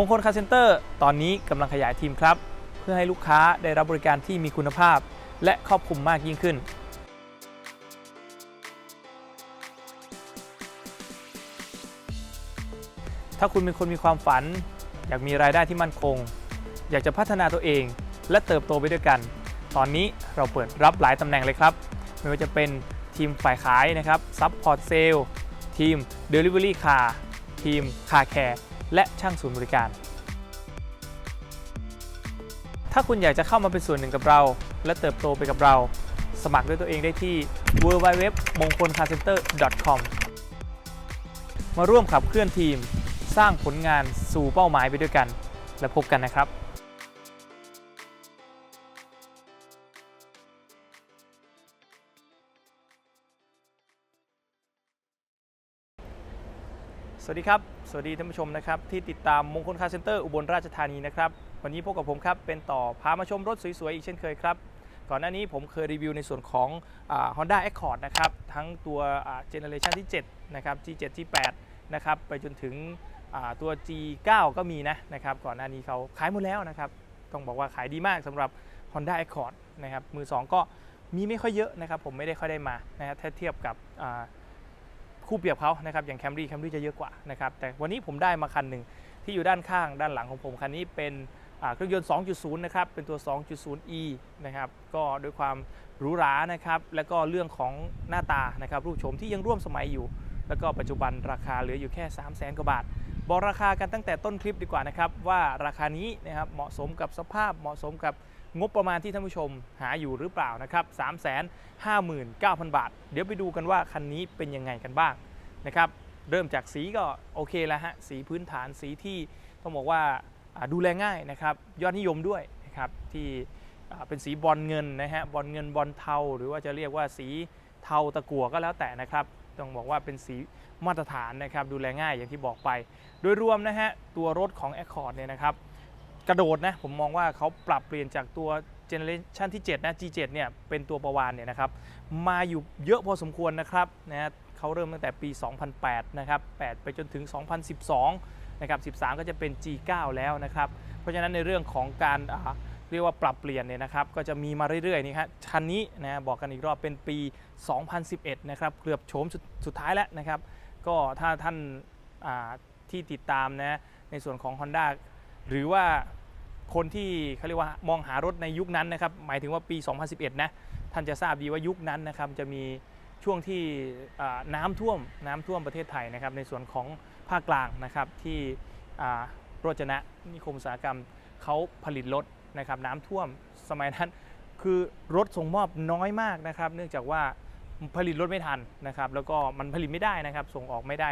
มงคลคาร์เซ็นเตอร์ตอนนี้กำลังขยายทีมครับ เพื่อให้ลูกค้าได้รับบริการที่มีคุณภาพ และครอบคลุมมากยิ่งขึ้น ถ้าคุณเป็นคนมีความฝัน อยากมีรายได้ที่มั่นคง อยากจะพัฒนาตัวเอง และเติบโตไปด้วยกัน ตอนนี้เราเปิดรับหลายตำแหน่งเลยครับ ไม่ว่าจะเป็นทีมฝ่ายขายนะครับซัพพอร์ตเซลทีม Delivery Car ทีม Car Care และช่างศูนย์บริการ ถ้าคุณอยากจะเข้ามาเป็นส่วนหนึ่งกับเรา และเติบโตไปกับเรา สมัครด้วยตัวเองได้ที่ www m o n g k o l c a r c e n t e r com มาร่วมขับเคลื่อนทีม สร้างผลงานสู่เป้าหมายไปด้วยกัน และพบกันนะครับ สวัสดีครับ สวัสดีท่านผู้ชมนะครับที่ติดตามมงคลคาร์เซ็นเตอร์อุบลราชธานีนะครับวันนี้พบกับผมครับเป็นต่อพามาชมรถสวยๆอีกเช่นเคยครับก่อนหน้านี้ผมเคยรีวิวในส่วนของอ่า Honda Accord นะครับทั้งตัวเจเนอเรชันที่7นะครับ G7 G8 นะครับไปจนถึงตัว G9 ก็มีนะนะครับก่อนหน้านี้เขาขายหมดแล้วนะครับต้องบอกว่าขายดีมากสำหรับ Honda Accord นะครับมือ 2 ก็มีไม่ค่อยเยอะนะครับผมไม่ได้ค่อยได้มานะครับถ้าเทียบกับ คู่เปรียบเขานะครับอย่างแคมรี่แคมรี่จะเยอะกว่านะครับแต่วันนี้ผมได้มาคันหนึ่งที่อยู่ด้านข้างด้านหลังของผมคันนี้เป็นเครื่องยนต์ 2.0 นะครับ เป็นตัว 2.0e นะครับ ก็ด้วยความหรูหรานะครับ แล้วก็เรื่องของหน้าตานะครับ รูปโฉมที่ยังร่วมสมัยอยู่ แล้วก็ปัจจุบันราคาเหลืออยู่แค่ 3 0 0 0 0 0 กว่าบาท บอกราคากันตั้งแต่ต้นคลิปดีกว่านะครับ ว่าราคานี้นะครับ เหมาะสมกับสภาพ เหมาะสมกับ งบประมาณที่ท่านผู้ชมหาอยู่หรือเปล่านะครับ 359,000 บาท เดี๋ยวไปดูกันว่าคันนี้เป็นยังไงกันบ้างนะครับ เริ่มจากสีก็โอเคแล้วฮะ สีพื้นฐานสีที่ต้องบอกว่าดูแลง่ายนะครับ ยอดนิยมด้วยนะครับที่เป็นสีบอลเงินนะฮะ บอลเงินบอลเทา หรือว่าจะเรียกว่าสีเทาตะกั่วก็แล้วแต่นะครับ ต้องบอกว่าเป็นสีมาตรฐานนะครับ ดูแลง่ายอย่างที่บอกไป โดยรวมนะฮะ ตัวรถของ Accord เนี่ยนะครับ กระโดดนะผมมองว่าเขาปรับเปลี่ยนจากตัวเจเนอเรชันที่7นะ G7 เนี่ยเป็นตัวประวานเนี่ยนะครับมาอยู่เยอะพอสมควรนะครับนะฮะเขาเริ่มตั้งแต่ปี 2008 นะครับ8ไปจนถึง 2012 นะครับ 13 ก็จะเป็น G9 แล้วนะครับ เพราะฉะนั้นในเรื่องของการเรียกว่าปรับเปลี่ยนเนี่ยนะครับก็จะมีมาเรื่อยๆนี่ครับคันนี้นะบอกกันอีกรอบเป็นปี 2011 นะครับเกือบโฉมสุดสุดท้ายแล้วนะครับ ก็ถ้าท่านที่ติดตามนะในส่วนของ Honda หรือว่า คนที่เขาเรียกว่ามองหารถในยุคนั้นนะครับหมายถึงว่าปี 2011 นะท่านจะทราบดีว่ายุคนั้นนะครับจะมีช่วงที่น้ำท่วมน้ำท่วมประเทศไทยนะครับในส่วนของภาคกลางนะครับที่โรจนะนิคมอุตสาหกรรมเขาผลิตรถนะครับน้ำท่วมสมัยนั้นคือรถส่งมอบน้อยมากนะครับ เนื่องจากว่าผลิตรถไม่ทันนะครับ แล้วก็มันผลิตไม่ได้นะครับ ส่งออกไม่ได้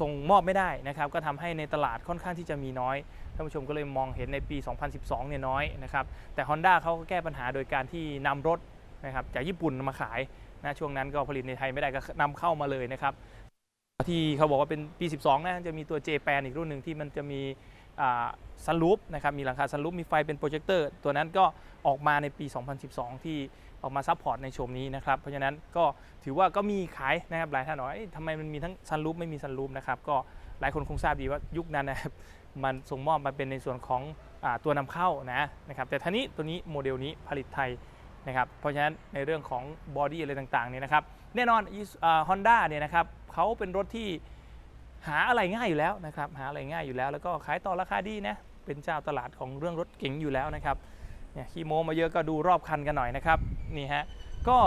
ส่งมอบไม่ได้นะครับก็ทำให้ในตลาดค่อนข้างที่จะมีน้อยท่านผู้ชมก็เลยมองเห็นในปี 2012 เนี่ยน้อยนะครับแต่ Honda เขาก็แก้ปัญหาโดยการที่นำรถนะครับจากญี่ปุ่นมาขายนะช่วงนั้นก็ผลิตในไทยไม่ได้ก็นำเข้ามาเลยนะครับที่เขาบอกว่าเป็นปี 12 นะจะมีตัว J แปนอีกรุ่นหนึ่งที่มันจะมีซันลูปนะครับมีหลังคาซันลูปมีไฟเป็นโปรเจคเตอร์ตัวนั้นก็ออกมาในปี 2012 ที่ ออกมาซัพพอร์ตในโฉมนี้นะครับ เพราะฉะนั้นก็ถือว่าก็มีขายนะครับหลายท่านบอกว่าเอ๊ะทำไมมันมีทั้งซันลูปไม่มีซันลูปนะครับก็หลายคนคงทราบดีว่ายุคนั้นนะครับมันส่งมอบมาเป็นในส่วนของอตัวนำเข้านะนะครับแต่ท่านี้ตัวนี้โมเดลนี้ผลิตไทยนะครับเพราะฉะนั้นในเรื่องของบอดี้อะไรต่างๆเนี่ยนะครับแน่นอนฮอนด้าเนี่ยนะครับเขาเป็นรถที่หาอะไรง่ายอยู่แล้วนะครับหาอะไรง่ายอยู่แล้ว แล้วก็ขายต่อราคาดีนะเป็นเจ้าตลาดของเรื่องรถเก๋งอยู่แล้วนะครับ เนี่ยขี้โมมาเยอะก็ดูรอบคันกันหน่อยนะครับนี่ฮะก็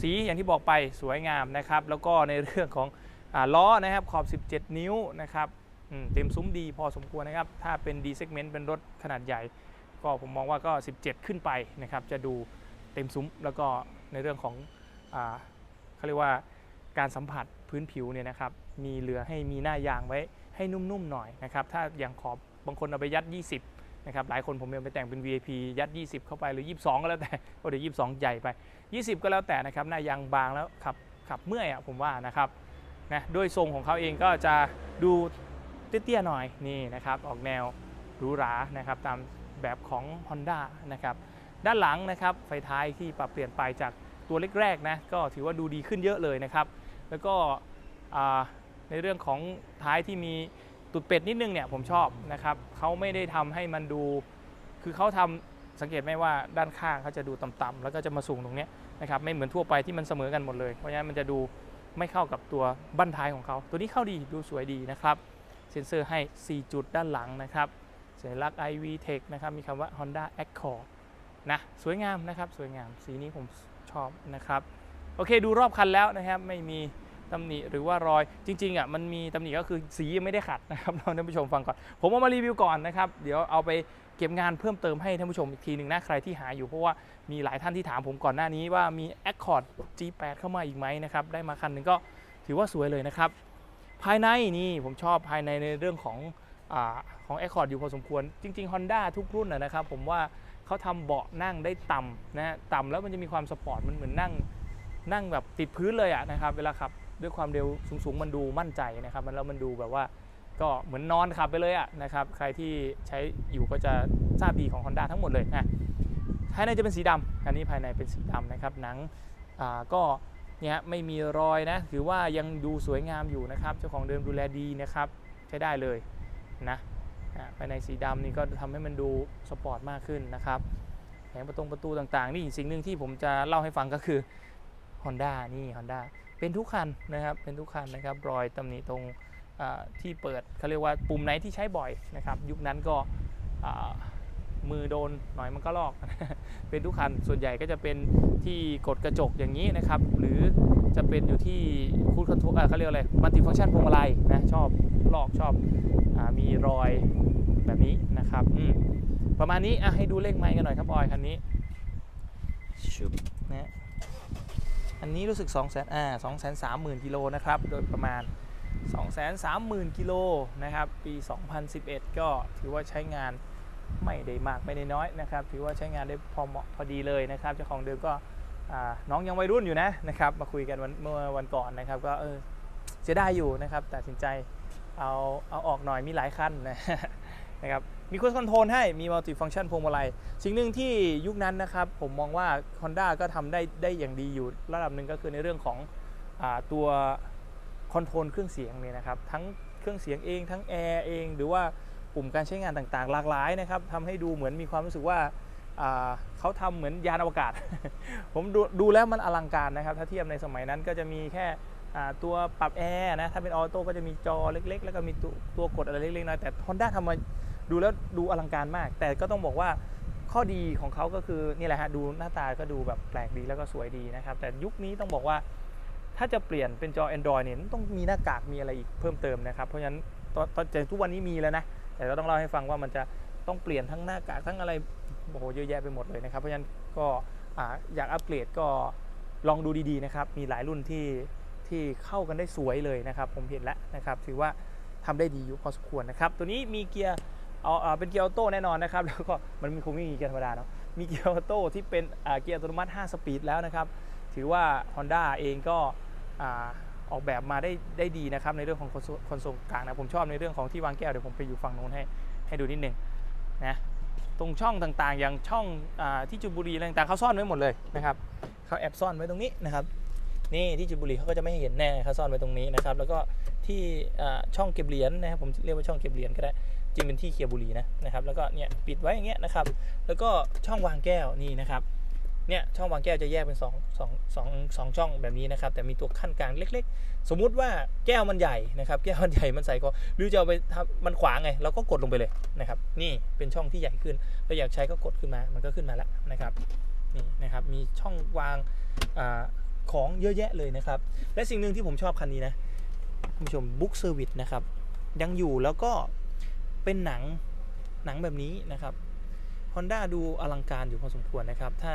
สีอย่างที่บอกไปสวยงามนะครับ แล้วก็ในเรื่องของอล้อนะครับขอบ 17 นิ้วนะครับเต็มซุ้มดีพอสมควรนะครับ ถ้าเป็น D segment เป็นรถขนาดใหญ่ ก็ผมมองว่าก็ 17 ขึ้นไปนะครับ จะดูเต็มซุ้มแล้วก็ในเรื่องของเขาเรียกว่าการสัมผัสพื้นผิวเนี่ยนะครับ มีเหลือให้มีหน้ายางไว้ให้นุ่มๆหน่อยนะครับ ถ้าอย่างขอบบางคนเอาไปยัด 20 นะครับหลายคนผมเอาไปแต่งเป็น VIP ยัด 20 เข้าไปหรือ 22 ก็แล้วแต่โอ้เดี๋ยว 22 ใหญ่ไป 20 ก็แล้วแต่นะครับหน้ายางบางแล้วขับขับเมื่อยอะผมว่านะครับนะด้วยทรงของเขาเองก็จะดูเตี้ยๆหน่อยนี่นะครับออกแนวหรูหรานะครับตามแบบของ Honda นะครับด้านหลังนะครับไฟท้ายที่ปรับเปลี่ยนไปจากตัวเล็กแรกนะก็ถือว่าดูดีขึ้นเยอะเลยนะครับ แล้วก็ในเรื่องของท้ายที่มี ตุดเป็ดนิดนึงเนี่ยผมชอบนะครับเขาไม่ได้ทำให้มันดู คือเขาทำสังเกตไหมว่าด้านข้างเขาจะดูต่ำๆแล้วก็จะมาสูงตรงนี้นะครับไม่เหมือนทั่วไปที่มันเสมอกันหมดเลยเพราะฉะนั้นมันจะดูไม่เข้ากับตัวบั้นท้ายของเขาตัวนี้เข้าดีดูสวยดีนะครับเซ็นเซอร์ให้ 4 จุดด้านหลังนะครับสัญลักษณ์ iV Tech นะครับมีคำว่า Honda Accord นะสวยงามนะครับสวยงามสีนี้ผมชอบนะครับโอเคดูรอบคันแล้วนะครับไม่มี ตำหนิหรือว่ารอยจริงๆอะมันมีตำหนิก็คือสียังไม่ได้ขัดนะครับเราท่านผู้ชมฟังก่อน ผมเอามารีวิวก่อนนะครับ เดี๋ยวเอาไปเก็บงานเพิ่มเติมให้ท่านผู้ชมอีกทีหนึ่งนะใครที่หาอยู่เพราะว่ามีหลายท่านที่ถามผมก่อนหน้านี้ว่ามี Accord G8 เข้ามาอีกไหมนะครับได้มาคันหนึ่งก็ถือว่าสวยเลยนะครับ ภายในนี่ผมชอบภายในในเรื่องของอของ Accord อยู่พอสมควร จริง ๆ Honda ทุกรุ่นนะครับผมว่าเขาทำเบาะนั่งได้ต่ำนะฮะต่ำแล้วมันจะมีความสปอร์ตมันเหมือนนั่งนั่งแบบติดพื้นเลยอะนะครับเวลาขับ ด้วยความเร็วสูงๆ มันดูมั่นใจนะครับมันแล้วมันดูแบบว่าก็เหมือนนอนขับไปเลยอะนะครับใครที่ใช้อยู่ก็จะทราบดีของ Honda ทั้งหมดเลยนะภายในจะเป็นสีดำอันนี้ภายในเป็นสีดำนะครับหนังก็เนี่ยไม่มีรอยนะถือว่ายังดูสวยงามอยู่นะครับเจ้าของเดิมดูแลดีนะครับใช้ได้เลยนะอ่าภายในสีดำนี่ก็ทำให้มันดูสปอร์ตมากขึ้นนะครับแผงประตูประตูต่างๆ นี่สิ่งหนึ่งที่ผมจะเล่าให้ฟังก็คือ Honda นี่ Honda เป็นทุกคันนะครับเป็นทุกคันนะครับรอยตำหนิตรงที่เปิดเขาเรียกว่าปุ่มไหนที่ใช้บ่อยนะครับยุคนั้นก็มือโดนหน่อยมันก็ลอก เป็นทุกคันส่วนใหญ่ก็จะเป็นที่กดกระจกอย่างนี้นะครับ หรือจะเป็นอยู่ที่คูดคอนโทรลเขาเรียกอะไรมัลติฟังชันพวงมาลัยนะชอบลอกชอบอมีรอยแบบนี้นะครับประมาณนี้ให้ดูเลขไมค์กันหน่อยครับออยคันนี้ชุบนะ อันนี้รู้สึก2 0 0 0 0 0อ่า2 3 0 0 0 0กิโลนะครับ โดยประมาณ 2 3 0 0 0 0กิโลนะครับ ปี 2011 ก็ถือว่าใช้งานไม่ได้มากไม่ได้น้อยนะครับ ถือว่าใช้งานได้พอเหมาะพอดีเลยนะครับ เจ้าของเดิมก็น้องยังวัยรุ่นอยู่นะนะครับ มาคุยกันวันเมื่อวันก่อนนะครับ ก็เออเสียดายอยู่นะครับ ตัดสินใจเอาเอาออกหน่อยมีหลายคันนะ นะครับมีค r คอนโทรลให้มีมัลติฟังชันพวงมาลัย สิ่งหนึ่งที่ยุคนั้นนะครับ ผมมองว่า Honda ก็ทำได้ได้อย่างดีอยู่ระดับหนึ่งก็คือในเรื่องของอตัวคอนโทรลเครื่องเสียงเนี่ยนะครับ ทั้งเครื่องเสียงเองทั้งแอร์เองหรือว่าปุ่มการใช้งานต่างๆ หลากหลายนะครับทำให้ดูเหมือนมีความรู้สึกว่าเขาทำเหมือนยานอวกาศ ผมดูดูแล้วมันอลังการนะครับ ถ้าเทียบในสมัยนั้นก็จะมีแค่ ตัวปรับแอร์นะถ้าเป็นออโต้ก็จะมีจอเล็ก ๆ แล้วก็มีตัวกดอะไรเล็กๆน้อยแต่ Honda ทำมาดูแล้วดูอลังการมาก แต่ก็ต้องบอกว่าข้อดีของเขาก็คือนี่แหละฮะดูหน้าตาก็ดูแบบแปลกดีแล้วก็สวยดีนะครับแต่ยุคนี้ต้องบอกว่าถ้าจะเปลี่ยนเป็นจอ Android เนี่ยต้องมีหน้ากากมีอะไรอีกเพิ่มเติมนะครับ เพราะฉะนั้นตอนตอนแต่ทุกวันนี้มีแล้วนะ แต่ก็ต้องเล่าให้ฟังว่ามันจะต้องเปลี่ยนทั้งหน้ากากทั้งอะไรโอ้โหเยอะแยะไปหมดเลยนะครับ เพราะฉะนั้นก็ออยากอัปเกรดก็ลองดูดีๆนะครับ มีหลายรุ่นที่ ที่เข้ากันได้สวยเลยนะครับ ผมเห็นแล้วนะครับ ถือว่าทำได้ดีอยู่พอสมควรนะครับ ตัวนี้มีเกียร์เอาเป็นเกียร์ออโต้แน่นอนนะครับ แล้วก็มันคงไม่มีเกียร์ธรรมดาเนาะมีเกียร์ออโต้ที่เป็นเกียร์อัตโนมัติ 5 สปีดแล้วนะครับ ถือว่า Honda เองก็อออกแบบมาได้ได้ดีนะครับ ในเรื่องของคอนโซลกลางนะผมชอบในเรื่องของที่วางแก้วเดี๋ยวผมไปอยู่ฝั่งโน้นให้ให้ดูนิดนึงนะตรงช่องต่างๆ อย่างช่องอที่จุบุรีอะไรต่างเขาซ่อนไว้หมดเลยนะครับเขาแอบซ่อนไว้ตรงนี้นะครับ นี่ที่จุบุรีเขาก็จะไม่ให้เห็นแน่เขาซ่อนไว้ตรงนี้นะครับ แล้วก็ที่ช่องเก็บเหรียญนะครับผมเรียกว่าช่องเก็บเหรียญก็ได้จริงเป็นที่เคียบุรีนะนะครับ แล้วก็เนี่ยปิดไว้อย่างเงี้ยนะครับ แล้วก็ช่องวางแก้วนี่นะครับเนี่ยช่องวางแก้วจะแยกเป็น2 2 2 2ช่องแบบนี้นะครับ แต่มีตัวขั้นกลางเล็ก ๆ สมมุติว่าแก้วมันใหญ่นะครับ แก้วมันใหญ่มันใส่ก็หรือจะเอาไปทำมันขวางไงเราก็กดลงไปเลยนะครับ นี่เป็นช่องที่ใหญ่ขึ้นเราอยากใช้ก็กดขึ้นมามันก็ขึ้นมาแล้วนะครับนี่นะครับมีช่องวางอ่า ของเยอะแยะเลยนะครับ และสิ่งหนึ่งที่ผมชอบคันนี้นะคุณผู้ชมบุ๊กเซอร์วิสนะครับ ยังอยู่แล้วก็เป็นหนังหนังแบบนี้นะครับ Honda ดูอลังการอยู่พอสมควรนะครับ ถ้า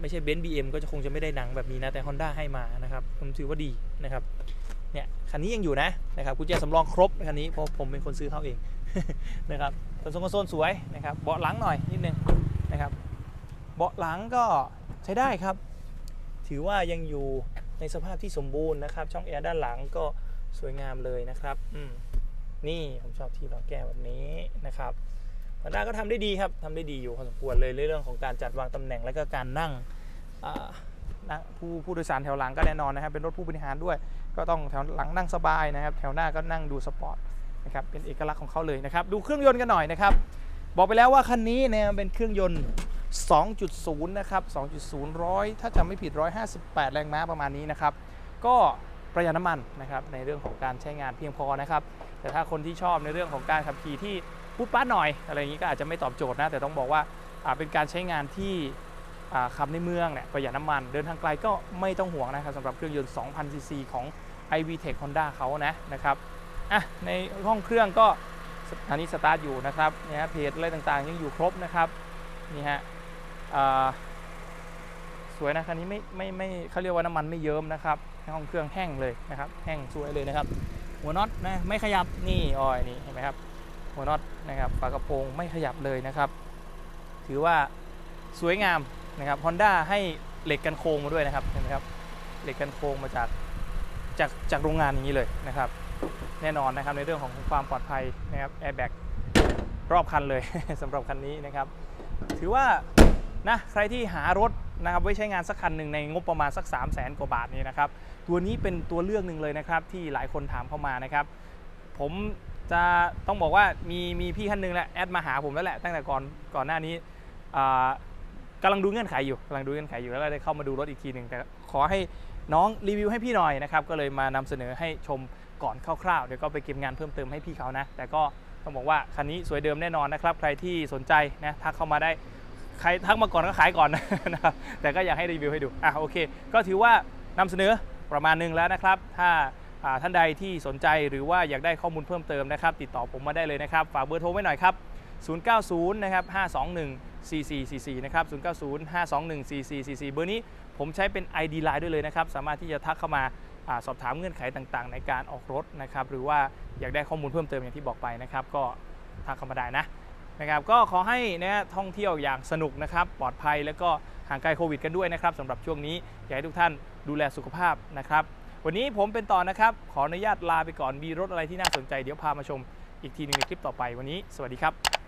ไม่ใช่เบนซ์บีก็จะคงจะไม่ได้หนังแบบนี้นะ แต่ Honda ให้มานะครับ ผมถือว่าดีนะครับเนี่ยคันนี้ยังอยู่นะนะครับกุญแจสำรองครบคันนี้เพราะผมเป็นคนซื้อเขาเองนะครับคอนโซนโซลสวยนะครับเบาะหลังหน่อยนิดนึงนะครับเบาะหลังก็ใช้ได้ครับ ถือว่ายังอยู่ในสภาพที่สมบูรณ์นะครับ ช่องแอร์ด้านหลังก็สวยงามเลยนะครับอืมนี่ผมชอบที่ล้อแก้วแบบนี้นะครับฮอนด้าก็ทำได้ดีครับทำได้ดีอยู่พอสมควรเลยเรื่องของการจัดวางตำแหน่งและก็การนั่งนั่งผู้ผู้โดยสารแถวหลังก็แน่นอนนะครับ เป็นรถผู้บริหารด้วย ก็ต้องแถวหลังนั่งสบายนะครับ แถวหน้าก็นั่งดูสปอร์ตนะครับเป็นเอกลักษณ์ของเขาเลยนะครับ ดูเครื่องยนต์กันหน่อยนะครับ บอกไปแล้วว่าคันนี้เนี่ยเป็นเครื่องยนต์ 2.0 นะครับ 2.0 ร้อยถ้าจำไม่ผิด 158 แรงม้าประมาณนี้นะครับ ก็ประหยัดน้ำมันนะครับในเรื่องของการใช้งานเพียงพอนะครับ แต่ถ้าคนที่ชอบในเรื่องของการขับขี่ที่ปุ๊บปั๊ดหน่อย อะไรอย่างนี้ก็อาจจะไม่ตอบโจทย์นะ แต่ต้องบอกว่าเป็นการใช้งานที่ขับในเมืองเนี่ยประหยัดน้ำมัน เดินทางไกลก็ไม่ต้องห่วงนะครับสำหรับเครื่องยนต์ 2,000 ซีซีของ iVTEC Honda เขานะนะครับอะในห้องเครื่องก็อันนี้สตาร์ทอยู่นะครับเนี่ยฮะเพจอะไรต่างๆ ยังอยู่ครบนะครับนี่ฮะ สวยนะคันนี้ไม่ไม่ไม่เขาเรียกว่าน้ำมันไม่เยิ้มนะครับห้องเครื่องแห้งเลยนะครับ แห้งสวยเลยนะครับ หัวน็อตนะไม่ขยับนี่ออยนี่เห็นไหมครับ หัวน็อตนะครับฝากระโปรงไม่ขยับเลยนะครับ ถือว่าสวยงามนะครับ Honda ให้เหล็กกันโค้งมาด้วยนะครับเห็นไหมครับเหล็กกันโค้งมาจากจากจากโรงงานอย่างนี้เลยนะครับ แน่นอนนะครับในเรื่องของความปลอดภัยนะครับแอร์แบ็กรอบคันเลยสำหรับคันนี้นะครับ ถือว่า นะใครที่หารถนะครับไว้ใช้งานสักคันหนึ่งในงบประมาณสัก 3 0 0แสนกว่าบาทนี้นะครับตัวนี้เป็นตัวเลือกหนึ่งเลยนะครับที่หลายคนถามเข้ามานะครับ ผมจะต้องบอกว่ามีมีพี่ท่านหนึ่งแหละแอดมาหาผมแล้วแหละตั้งแต่ก่อนก่อนหน้านี้อ่ากำลังดูเงื่อนไขอยู่กำลังดูเงื่อนไขอยู่แล้วก็ได้เข้ามาดูรถอีกทีหนึ่งแต่ขอให้น้องรีวิวให้พี่หน่อยนะครับก็เลยมานำเสนอให้ชมก่อนคร่าวๆเดี๋ยวก็ไปเก็บงานเพิ่มเติมให้พี่เขานะ แต่ก็ต้องบอกว่าคันนี้สวยเดิมแน่นอนนะครับ ใครที่สนใจนะทักเข้ามาได้ ใครทักมาก่อนก็ขายก่อนนะครับแต่ก็อยากให้รีวิวให้ดูอะโอเค ก็ถือว่านำเสนอประมาณหนึงแล้วนะครับ ถ้าท่านใดที่สนใจหรือว่าอยากได้ข้อมูลเพิ่มเติมนะครับ ติดต่อผมมาได้เลยนะครับ ฝากเบอร์โทรไว้หน่อยครับ 090 นะครับ 521 4444 นะครับ 090 521 4444 เบอร์นี้ผมใช้เป็น ID Line ด้วยเลยนะครับ สามารถที่จะทักเข้ามาอาสอบถามเงื่อนไขต่างๆ ในการออกรถนะครับ หรือว่าอยากได้ข้อมูลเพิ่มเติมอย่างที่บอกไปนะครับ ก็ทักเข้ามาได้นะ นะครับก็ขอให้นะท่องเที่ยวอย่างสนุกนะครับ ปลอดภัยแล้วก็ห่างไกลโควิดกันด้วยนะครับสำหรับช่วงนี้อยากให้ทุกท่านดูแลสุขภาพนะครับ วันนี้ผมเป็นต่อนะครับ ขออนุญาตลาไปก่อนมีรถอะไรที่น่าสนใจเดี๋ยวพามาชมอีกทีหนึงในคลิปต่อไปวันนี้ สวัสดีครับ